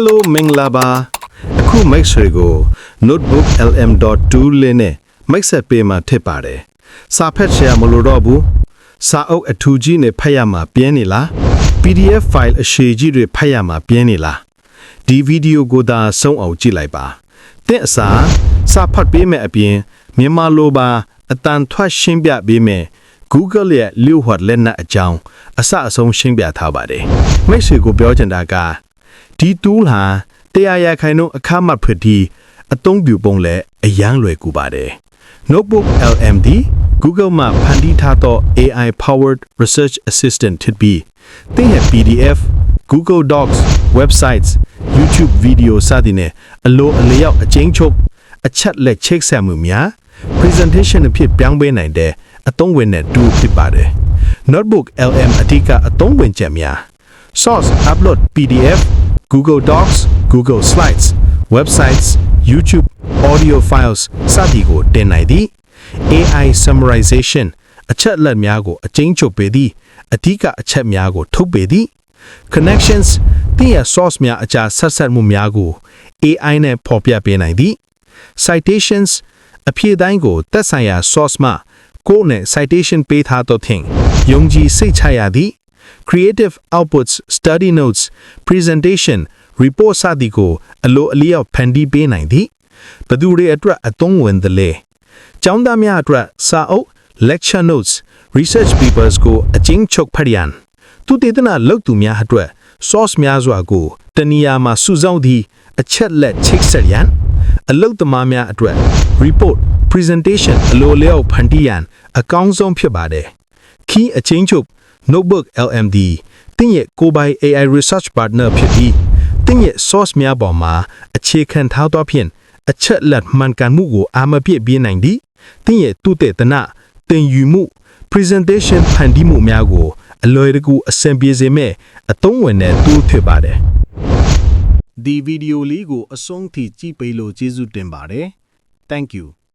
Hello မင်္ဂလာပါအခု Max တွေကို notebook lm.2 လေးနဲ့ Max ဆက်ပေးမှာထစ်ပါတယ်စာဖတ်ရှယ်မလို့တော့ဘူးစာအုပ်အထူးကြီးနဲ့ဖတ်ရမှာပြင်းနေလား PDF file အရှည်ကြီးတွေဖတ်ရမှာပြင်းနေလားဒီဗီဒီယိုကိုသာဆုံးအောင်ကြည့်လိုက်ပါတင့်အစားစာဖတ်ပေးမယ်အပြင်မြန်မာလိုပါအတန်ထွက်ရှင်းပြပေးမယ် Google ရဲ့လျှို့ဝှက်လက်နက်အကြောင်းအစအဆုံးရှင်းပြထားပါတယ်မိတ်ဆွေကိုပြောချင်တာက ဒီ tool ဟာတရားရခိုင်နှုန်းအခမဲ့ဖြစ်ပြီးအသုံးပြုပုံလည်းအယမ်းလွယ်ကူပါတယ် Notebook LMD Google မှာဖန်တီးထားသော AI powered research assistant ဖြစ်ပြီးသင်ရဲ့ PDF Google Docs websites YouTube video စသည်နဲ့အလိုအလျောက်အကျဉ်းချုပ်အချက်လက်ချိတ်ဆက်မှုများ presentation အဖြစ်ပြောင်းပေးနိုင်တဲ့အသုံးဝင်တဲ့ tool ဖြစ်ပါတယ် Notebook LM အဓိကအသုံးဝင်ချက်များ Source upload PDF Google Docs Google Slides websites YouTube audio files စသည်ကိုတင်နိုင်သည် AI summarization အချက်အလက်များကိုအကျဉ်းချုပ်ပေးသည်အဓိကအချက်များကို ထုတ်ပေးသည် connections သင်ရဲ့ source များအကြားဆက်ဆက်မှုများကို AI နဲ့ဖော်ပြပေးနိုင်သည် citations အဖြေတိုင်းကိုသက်ဆိုင်ရာ source မှကိုယ်နဲ့ citation ပေးထားသောဖြင့်ယုံကြည်စိတ်ချရသည် creative outputs study notes presentation report စသည်ကိုအလိုအလျောက်ဖန်တီးပေးနိုင်သည်ဘသူတွေအတွက်အသုံးဝင်သလဲကျောင်းသားများအတွက်စာအုပ် lecture notes research papers ကိုအချင်းချုပ်ဖတ်ရန်သူတည်တနာလောက်သူများအတွက် source များစွာကိုတနေရာမှာစုဆောင်းသည့်အချက်လက်ချိတ်ဆက်ရန်အလုတ်သမားများအတွက် report presentation အလိုလျောက်ဖန်တီးရန်အကောင်းဆုံးဖြစ်ပါတယ် key အချင်းချုပ် notebook LMD တင်းရဲ့ကိုယ်ပိုင် AI research partner ဖြစ်ပြီးတင်းရဲ့ source များပေါ်မှာအခြေခံထားသောဖြင့်အချက်လက်မှန်ကန်မှုကိုအာမပြည့်ပြနိုင်သည်တင်းရဲ့သူတေသနတင်ယူမှု presentation ဖန်တီးမှုများကိုအလွယ်တကူအဆင်ပြေစေမဲ့အသုံးဝင်တဲ့ tool ဖြစ်ပါတယ်ဒီဗီဒီယိုလေးကိုအဆုံးထိကြည့်ပေးလို့ကျေးဇူးတင်ပါတယ် thank you